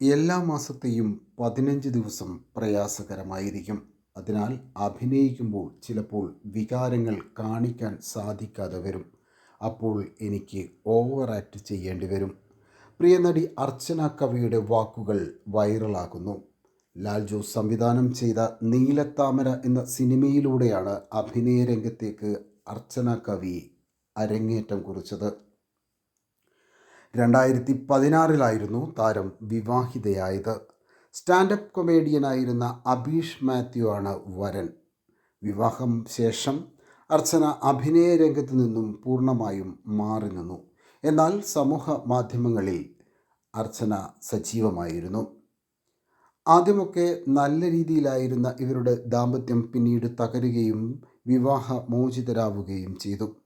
എല്ലാ മാസത്തെയും പതിനഞ്ച് ദിവസം പ്രയാസകരമായിരിക്കും. അതിനാൽ അഭിനയിക്കുമ്പോൾ ചിലപ്പോൾ വികാരങ്ങൾ കാണിക്കാൻ സാധിക്കാതെ വരും. അപ്പോൾ എനിക്ക് ഓവർ ആക്ട് ചെയ്യേണ്ടി വരും. പ്രിയ നടി അർച്ചന കവിയുടെ വാക്കുകൾ വൈറലാകുന്നു. ലാൽ ജോസ് സംവിധാനം ചെയ്ത നീലത്താമര എന്ന സിനിമയിലൂടെയാണ് അഭിനയ രംഗത്തേക്ക് അർച്ചന കവി അരങ്ങേറ്റം കുറിച്ചത്. രണ്ടായിരത്തി പതിനാറിലായിരുന്നു താരം വിവാഹിതയായത്. സ്റ്റാൻഡപ്പ് കൊമേഡിയനായിരുന്ന അബീഷ് മാത്യു ആണ് വരൻ. വിവാഹം ശേഷം അർച്ചന അഭിനയ രംഗത്ത് നിന്നും പൂർണമായും മാറി നിന്നു. എന്നാൽ സമൂഹ മാധ്യമങ്ങളിൽ അർച്ചന സജീവമായിരുന്നു. ആദ്യമൊക്കെ നല്ല രീതിയിലായിരുന്ന ഇവരുടെ ദാമ്പത്യം പിന്നീട് തകരുകയും വിവാഹ മോചിതരാവുകയും ചെയ്തു.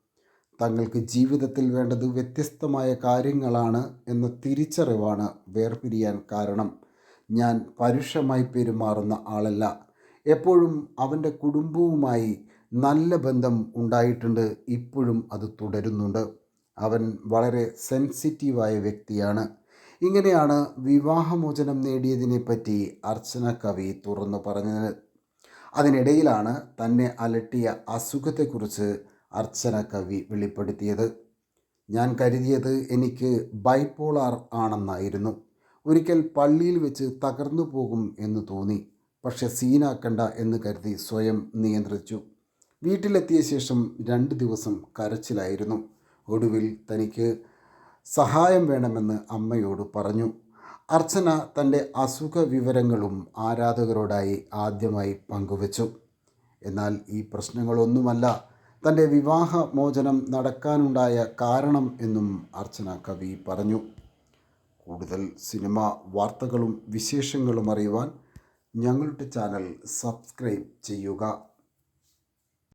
തങ്ങൾക്ക് ജീവിതത്തിൽ വേണ്ടത് വ്യത്യസ്തമായ കാര്യങ്ങളാണ് എന്ന തിരിച്ചറിവാണ് വേർപിരിയാൻ കാരണം. ഞാൻ പരുഷമായി പെരുമാറുന്ന ആളല്ല. എപ്പോഴും അവന്റെ കുടുംബവുമായി നല്ല ബന്ധം ഉണ്ടായിട്ടുണ്ട്. ഇപ്പോഴും അത് തുടരുന്നുണ്ട്. അവൻ വളരെ സെൻസിറ്റീവായ വ്യക്തിയാണ്. ഇങ്ങനെയാണ് വിവാഹമോചനം നേടിയതിനെ പറ്റി അർച്ചന കവി തുറന്നു പറഞ്ഞത്. അതിനിടയിലാണ് തന്നെ അലട്ടിയ അസുഖത്തെക്കുറിച്ച് അർച്ചന കവി വെളിപ്പെടുത്തിയത്. ഞാൻ കരുതിയത് എനിക്ക് ബൈപോളാർ ആണെന്നായിരുന്നു. ഒരിക്കൽ പള്ളിയിൽ വെച്ച് തകർന്നു പോകും എന്ന് തോന്നി. പക്ഷെ സീനാക്കണ്ട എന്ന് കരുതി സ്വയം നിയന്ത്രിച്ചു. വീട്ടിലെത്തിയ ശേഷം രണ്ട് ദിവസം കരച്ചിലായിരുന്നു. ഒടുവിൽ തനിക്ക് സഹായം വേണമെന്ന് അമ്മയോട് പറഞ്ഞു. അർച്ചന തന്റെ അസുഖ വിവരങ്ങളും ആരാധകരോടായി ആദ്യമായി പങ്കുവച്ചു. എന്നാൽ ഈ പ്രശ്നങ്ങളൊന്നുമല്ല. തന്റെ വിവാഹമോചനം നടക്കാനുണ്ടായ കാരണം എന്നും അർച്ചന കവി പറഞ്ഞു. കൂടുതൽ സിനിമ വാർത്തകളും വിശേഷങ്ങളും അറിയുവാൻ ഞങ്ങളുടെ ചാനൽ സബ്സ്ക്രൈബ് ചെയ്യുക.